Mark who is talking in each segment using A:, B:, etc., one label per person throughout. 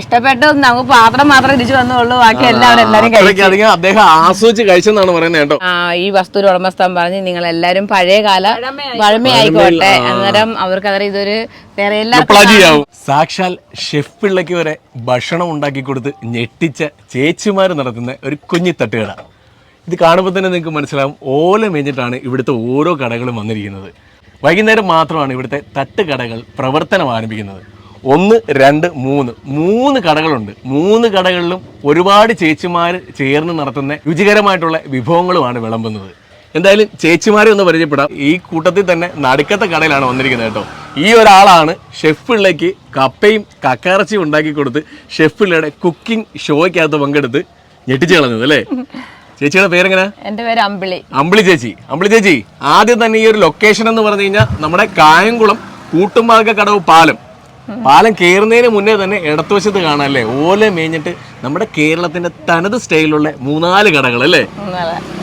A: ഇഷ്ടപ്പെട്ടു നമുക്ക് പാത്രം മാത്രം തിരിച്ചു വന്നുള്ളൂ ബാക്കി എല്ലാവരും എല്ലാരും
B: അദ്ദേഹം ആസ്വദിച്ച് കഴിച്ചെന്നാണ് പറയുന്നത് കേട്ടോ.
A: ആ ഈ വസ്തു ഉടമസ്ഥൻ പറഞ്ഞ് നിങ്ങൾ എല്ലാരും പഴയ കാല പഴമയായിക്കോട്ടെ അന്നേരം അവർക്ക് അന്നേരം ഇതൊരു വേറെ എല്ലാ
B: സാക്ഷാൽ ഷെഫ് പിള്ളയ്ക്ക് വരെ ഭക്ഷണം ഉണ്ടാക്കി കൊടുത്ത് ഞെട്ടിച്ച ചേച്ചിമാർ നടത്തുന്ന ഒരു കുഞ്ഞിത്തട്ടുകട. ഇത് കാണുമ്പോൾ തന്നെ നിങ്ങൾക്ക് മനസ്സിലാവും ഓല മേഞ്ഞിട്ടാണ് ഇവിടുത്തെ ഓരോ കടകളും വന്നിരിക്കുന്നത്. വൈകുന്നേരം മാത്രമാണ് ഇവിടുത്തെ തട്ടുകടകൾ പ്രവർത്തനം ആരംഭിക്കുന്നത്. ഒന്ന് രണ്ട് മൂന്ന്. മൂന്ന് കടകളുണ്ട്. മൂന്ന് കടകളിലും ഒരുപാട് ചേച്ചിമാർ ചേർന്ന് നടത്തുന്ന രുചികരമായിട്ടുള്ള വിഭവങ്ങളുമാണ് വിളമ്പുന്നത്. എന്തായാലും ചേച്ചിമാരെ ഒന്ന് പരിചയപ്പെടാം. ഈ കൂട്ടത്തിൽ തന്നെ നടുക്കത്തെ കടയിലാണ് വന്നിരിക്കുന്നത് കേട്ടോ. ഈ ഒരാളാണ് ഷെഫ് കപ്പയും കക്കറച്ചിയും ഉണ്ടാക്കി കൊടുത്ത് ഷെഫ് കുക്കിംഗ് ഷോയ്ക്കകത്ത് പങ്കെടുത്ത് ഞെട്ടിച്ചു കളഞ്ഞത് അല്ലേ? ചേച്ചിയുടെ പേരെങ്ങനെ?
A: എന്റെ പേര് അമ്പിളി.
B: അമ്പിളി ചേച്ചി. അമ്പിളി ചേച്ചി ആദ്യം തന്നെ ഈ ഒരു ലൊക്കേഷൻ എന്ന് പറഞ്ഞു കഴിഞ്ഞാൽ നമ്മുടെ കായംകുളം കൂട്ടുമാർഗ കടവ് പാലം. പാലം കയറുന്നതിന് മുന്നേ തന്നെ ഇടത്തുവശത്ത് കാണാല്ലേ? ഓല മേഞ്ഞിട്ട് നമ്മുടെ കേരളത്തിന്റെ തനത് സ്റ്റൈലിലുള്ള മൂന്നാൽ കടകൾ അല്ലേ.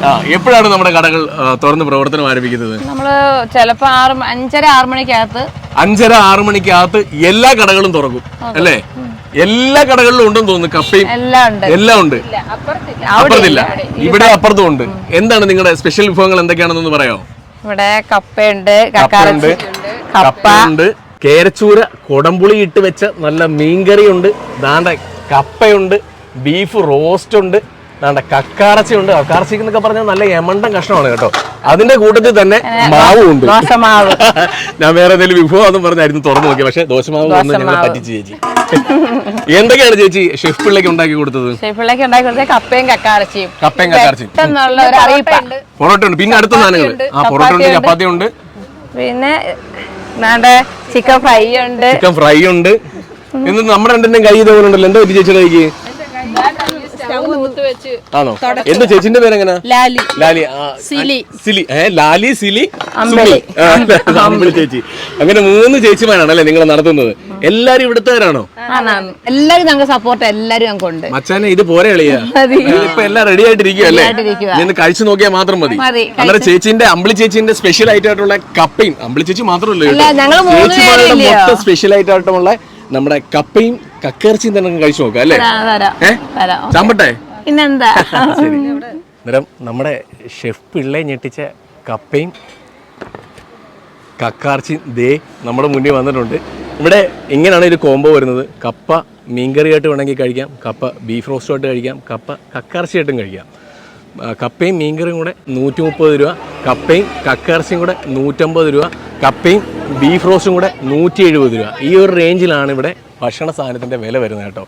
B: ആ എപ്പോഴാണ് നമ്മുടെ കടകൾ തുറന്ന് പ്രവർത്തനം ആരംഭിക്കുന്നത്?
A: നമ്മൾ ചിലപ്പോ ആറ് അഞ്ചര ആറ് മണിക്കകത്ത്.
B: അഞ്ചര ആറ് മണിക്കകത്ത് എല്ലാ കടകളും തുറക്കും അല്ലേ? എല്ലാ കടകളിലും ഉണ്ടെന്ന് തോന്നുന്നു കപ്പയും
A: എല്ലാം ഉണ്ട്. അപ്പുറത്തില്ല.
B: ഇവിടെ അപ്പുറത്തും ഉണ്ട്. എന്താണ് നിങ്ങളുടെ സ്പെഷ്യൽ വിഭവങ്ങൾ എന്തൊക്കെയാണെന്നൊന്ന് പറയാമോ?
A: ഇവിടെ കപ്പയുണ്ട് കപ്പ
B: കേരച്ചൂര കൊടംപുളി ഇട്ട് വെച്ച നല്ല മീൻകറി ഉണ്ട് ദാണ്ട കപ്പയുണ്ട് ബീഫ് റോസ്റ്റ് ഉണ്ട് ദാണ്ട കക്കാറച്ചി എന്നൊക്കെ പറഞ്ഞാൽ നല്ല എമണ്ടം കഷ്ണമാണ് കേട്ടോ. അതിന്റെ കൂട്ടത്തിൽ തന്നെ മാവും ഉണ്ട് ഞാൻ വേറെ എന്തെങ്കിലും വിഭവം എന്ന് പറഞ്ഞായിരുന്നു തുറന്നു നോക്കി പക്ഷെ ദോശമാവ് വന്ന് ഞങ്ങളെ പറ്റിച്ച് ചേച്ചി. എന്തൊക്കെയാണ് ചേച്ചി ഷെഫ് പിള്ളേക്ക് ഉണ്ടാക്കി കൊടുത്തത്?
A: ഷെഫിലേക്ക് ഉണ്ടാക്കി കൊടുത്ത കപ്പയും കക്കാറച്ചിയും.
B: കപ്പയും
A: കക്കാറച്ചിയും.
B: പൊറോട്ട ഉണ്ട് പിന്നെ അടുത്ത സാധനങ്ങൾ ആ പൊറോട്ട ഉണ്ട് ചപ്പാത്തി ഉണ്ട്
A: പിന്നെ ചിക്കൻ ഫ്രൈ ഉണ്ട്.
B: ചിക്കൻ ഫ്രൈ ഉണ്ട്. ഇന്ന് നമ്മുടെ രണ്ടിന്റെയും കൈ ഇതേപോലെ ഉണ്ടല്ലോ. എന്താ പറ്റി ചേച്ചിയുടെ കൈക്ക്? ആണോ? എന്താ ചേച്ചിന്റെ പേരെങ്ങനെ?
A: ലാലി.
B: ലാലി. സിലി. സിലി. ഏ ലാലി സിലി സുമി. അമ്പിളി. ചേച്ചി. അങ്ങനെ മൂന്ന് ചേച്ചിമാരാണ് അല്ലേ നിങ്ങൾ നടത്തുന്നത്? എല്ലാരും ഇവിടുത്തുകാരാണോ?
A: എല്ലാരും ഞങ്ങൾ സപ്പോർട്ട് എല്ലാരും ഞങ്ങൾക്ക് ഉണ്ട്
B: മച്ചാനെ ഇത് പോരെ കളിയാ ഇപ്പൊ എല്ലാം റെഡി ആയിട്ടിരിക്കും അല്ലേ. നിന്ന് കഴിച്ചു നോക്കിയാൽ മാത്രം മതി. അന്നേരം ചേച്ചിന്റെ അമ്പിളി ചേച്ചിന്റെ സ്പെഷ്യൽ ആയിട്ടുള്ള കപ്പയും അമ്പിളി ചേച്ചി മാത്രമല്ല? സ്പെഷ്യൽ ആയിട്ടുള്ള നമ്മുടെ കപ്പയും കക്കേർച്ചിയും തന്നെ കഴിച്ചു നോക്കാം അല്ലേ? ചാമ്പട്ടെ?
A: പിന്നെന്താ?
B: അന്നേരം നമ്മുടെ ഷെഫ് പിള്ളെ ഞെട്ടിച്ച കപ്പയും കക്കാർച്ചി ദേ നമ്മുടെ മുന്നിൽ വന്നിട്ടുണ്ട്. ഇവിടെ ഇങ്ങനെയാണ് ഒരു കോംബോ വരുന്നത്. കപ്പ മീൻകറിയായിട്ട് വേണമെങ്കിൽ കഴിക്കാം. കപ്പ ബീഫ് റോസ്റ്റുമായിട്ട് കഴിക്കാം. കപ്പ കക്കാർച്ചിയായിട്ടും കഴിക്കാം. കപ്പയും മീൻകറിയും കൂടെ നൂറ്റി മുപ്പത് രൂപ. കപ്പയും കക്കാർച്ചിയും കൂടെ നൂറ്റമ്പത് രൂപ. കപ്പയും ബീഫ് റോസ്റ്റും കൂടെ നൂറ്റി എഴുപത് രൂപ. ഈ ഒരു റേഞ്ചിലാണ് ഇവിടെ ഭക്ഷണ സാധനത്തിന്റെ വില വരുന്നത് കേട്ടോ.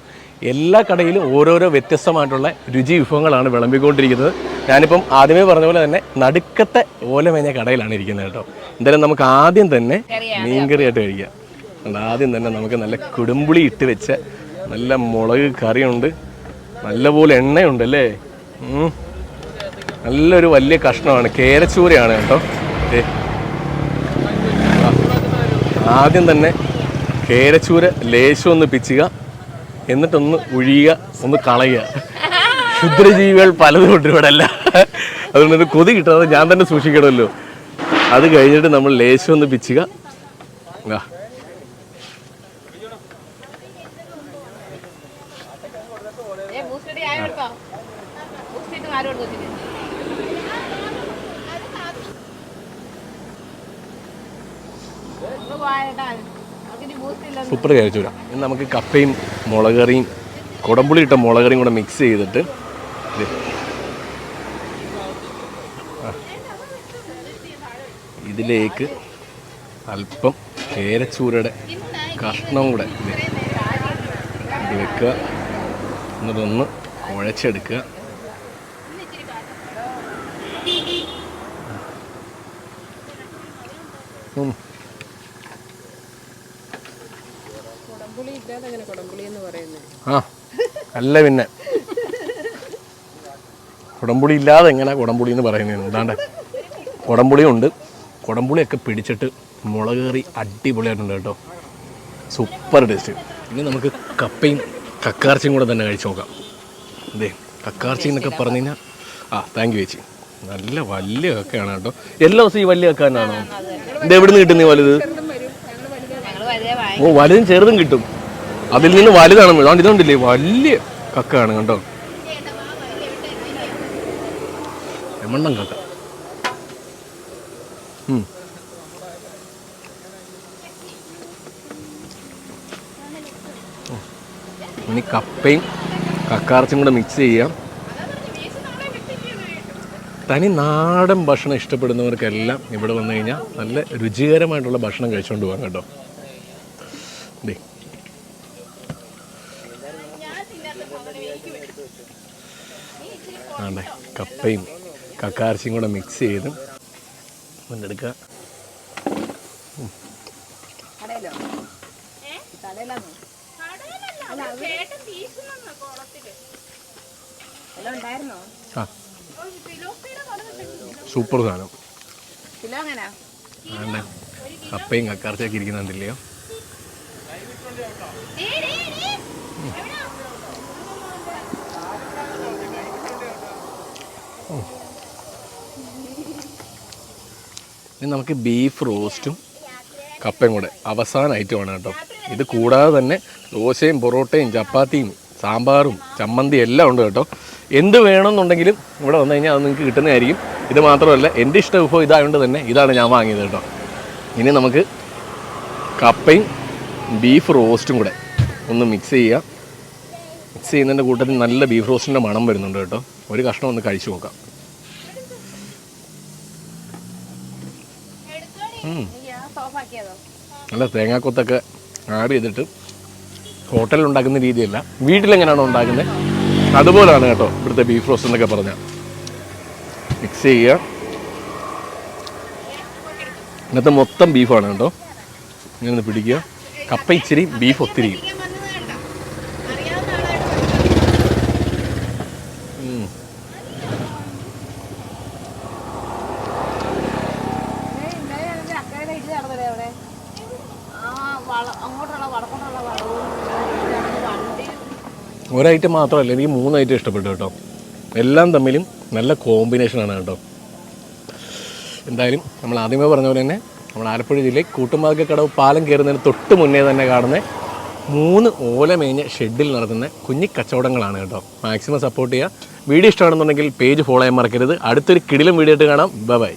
B: എല്ലാ കടയിലും ഓരോരോ വ്യത്യസ്തമായിട്ടുള്ള രുചി വിഭവങ്ങളാണ് വിളമ്പിക്കൊണ്ടിരിക്കുന്നത്. ഞാനിപ്പം ആദ്യമേ പറഞ്ഞ പോലെ തന്നെ നടുക്കത്തെ ഓലമേഞ്ഞ കടയിലാണ് ഇരിക്കുന്നത് കേട്ടോ. എന്തായാലും നമുക്ക് ആദ്യം തന്നെ മീൻകറിയായിട്ട് കഴിക്കാം. ആദ്യം തന്നെ നമുക്ക് നല്ല കുടുംബുളി ഇട്ട് വെച്ച നല്ല മുളക് കറിയുണ്ട്. നല്ലപോലെ എണ്ണയുണ്ട് അല്ലേ? നല്ലൊരു വലിയ കഷ്ണമാണ്. കേരച്ചൂരയാണ് കേട്ടോ. ആദ്യം തന്നെ കേരച്ചൂര ലേശം ഒന്ന് പിച്ചുക. എന്നിട്ടൊന്ന് ഒഴിയുക ഒന്ന് കളയുക. ക്ഷുദ്രജീവികൾ പലതും ഉണ്ട് ഇവിടെ അല്ല അതുകൊണ്ട് ഇത് കൊതി കിട്ടാതെ ഞാൻ തന്നെ സൂക്ഷിക്കണമല്ലോ. അത് കഴിഞ്ഞിട്ട് നമ്മൾ ലേശം ഒന്ന് പിച്ചുക. ആ. സൂപ്പർ കഴിച്ചൂല ഇനി നമുക്ക് കപ്പയും മുളകറിയും കുടംപുളി ഇട്ട മുളകറിയും കൂടെ മിക്സ് ചെയ്തിട്ട് ഇതിലേക്ക് അല്പം കേരച്ചൂരയുടെ കഷ്ണം കൂടെ വെക്കുക. എന്നിട്ടൊന്ന് കുഴച്ചെടുക്കുക. ഉം. ആ അല്ല പിന്നെ. കുടംപുളി ഇല്ലാതെ എങ്ങനെ കുടംപുളി എന്ന് പറയുന്നത് എന്താണ്ട്? കുടംപുളിയും ഉണ്ട് കുടംപുളിയൊക്കെ പിടിച്ചിട്ട് മുളക് കറി അടിപൊളിയായിട്ടുണ്ട് കേട്ടോ. സൂപ്പർ ടേസ്റ്റ് ഇനി നമുക്ക് കപ്പയും കക്കാർച്ചയും കൂടെ തന്നെ കഴിച്ചു നോക്കാം. അതെ കക്കാർച്ചി എന്നൊക്കെ പറഞ്ഞു കഴിഞ്ഞാൽ ആ താങ്ക് യു ചേച്ചി. നല്ല വലിയ കക്കയാണ് കേട്ടോ. എല്ലാ ദിവസവും ഈ വലിയ കക്കാനാണോ ഇത് എവിടെ നിന്ന് കിട്ടുന്ന വലുത്? ഓ വലുതും ചെറുതും കിട്ടും. അതിൽ നിന്ന് വലുതാണ്. അതുകൊണ്ട് ഇതുകൊണ്ടില്ലേ വലിയ കക്കയാണ് കണ്ടോ? എമണ്ണം കക്ക. ഇനി കപ്പയും കക്കാർച്ചും കൂടെ മിക്സ് ചെയ്യാം. തനി നാടൻ ഭക്ഷണം ഇഷ്ടപ്പെടുന്നവർക്കെല്ലാം ഇവിടെ വന്നു കഴിഞ്ഞാൽ നല്ല രുചികരമായിട്ടുള്ള ഭക്ഷണം കഴിച്ചുകൊണ്ട് പോകാം കേട്ടോ. ആണ്ടേ കപ്പയും കക്കാർച്ചിയും കൂടെ മിക്സ് ചെയ്ത് മുന്നെടുക്കുക. ആ. സൂപ്പർ സാധനം. ആണ്ടേ കപ്പയും കക്കാർച്ചയൊക്കെ ഇരിക്കുന്നുണ്ടല്ലയോ? ഇനി നമുക്ക് ബീഫ് റോസ്റ്റും കപ്പയും കൂടെ അവസാന ഐറ്റം ആണ് കേട്ടോ. ഇത് കൂടാതെ തന്നെ ദോശയും പൊറോട്ടയും ചപ്പാത്തിയും സാമ്പാറും ചമ്മന്തി എല്ലാം ഉണ്ട് കേട്ടോ. എന്ത് വേണമെന്നുണ്ടെങ്കിലും ഇവിടെ വന്നു കഴിഞ്ഞാൽ അത് നിങ്ങൾക്ക് കിട്ടുന്നതായിരിക്കും. ഇത് മാത്രമല്ല എന്റെ ഇഷ്ട വിഭവം ഇതായതുകൊണ്ട് തന്നെ ഇതാണ് ഞാൻ വാങ്ങിയത് കേട്ടോ. ഇനി നമുക്ക് കപ്പയും ബീഫ് റോസ്റ്റും കൂടെ ഒന്ന് മിക്സ് ചെയ്യുക മിക്സ് ചെയ്യുന്നതിന്റെ കൂട്ടത്തിൽ നല്ല ബീഫ് റോസ്റ്റിന്റെ മണം വരുന്നുണ്ട് കേട്ടോ. ഒരു കഷ്ണം ഒന്ന് കഴിച്ചു നോക്കാം ഉം. നല്ല തേങ്ങാക്കൊത്തൊക്കെ ആഡ് ചെയ്തിട്ട് ഹോട്ടലിൽ ഉണ്ടാക്കുന്ന രീതിയല്ല. വീട്ടിലെങ്ങനെയാണോ ഉണ്ടാക്കുന്നത്? അതുപോലെയാണ് കേട്ടോ ഇവിടുത്തെ ബീഫ് റോസ്റ്റ് എന്നൊക്കെ പറഞ്ഞാൽ മിക്സ് ചെയ്യുക. ഇന്നത്തെ മൊത്തം ബീഫാണ് കേട്ടോ. ഇങ്ങനെ പിടിക്കുക. കപ്പ ഇച്ചിരി ബീഫ് ഒത്തിരി ഉം.
A: അങ്ങോട്ടുള്ള വടക്കോട്ടുള്ള വളവും വണ്ടി
B: ഒരു ഐറ്റം മാത്രമല്ല എനിക്ക് മൂന്ന് ഐറ്റം ഇഷ്ടപ്പെട്ടു കേട്ടോ. എല്ലാം തമ്മിലും നല്ല കോമ്പിനേഷനാണ് കേട്ടോ. എന്തായാലും നമ്മൾ ആദ്യമേ പറഞ്ഞ പോലെ തന്നെ നമ്മൾ ആലപ്പുഴ ജില്ലയിൽ കൂട്ടുമാർഗക്കടവ് പാലം കയറുന്നതിന് തൊട്ട് മുന്നേ തന്നെ കാണുന്ന മൂന്ന് ഓലമേഞ്ഞ ഷെഡിൽ നടത്തുന്ന കുഞ്ഞി കച്ചവടങ്ങളാണ് കേട്ടോ. മാക്സിമം സപ്പോർട്ട് ചെയ്യുക. വീഡിയോ ഇഷ്ടമാണെന്നുണ്ടെങ്കിൽ പേജ് ഫോളോ ചെയ്യാൻ മറക്കരുത്. അടുത്തൊരു കിടിലും വീഡിയോ ആയിട്ട് കാണാം. ബൈ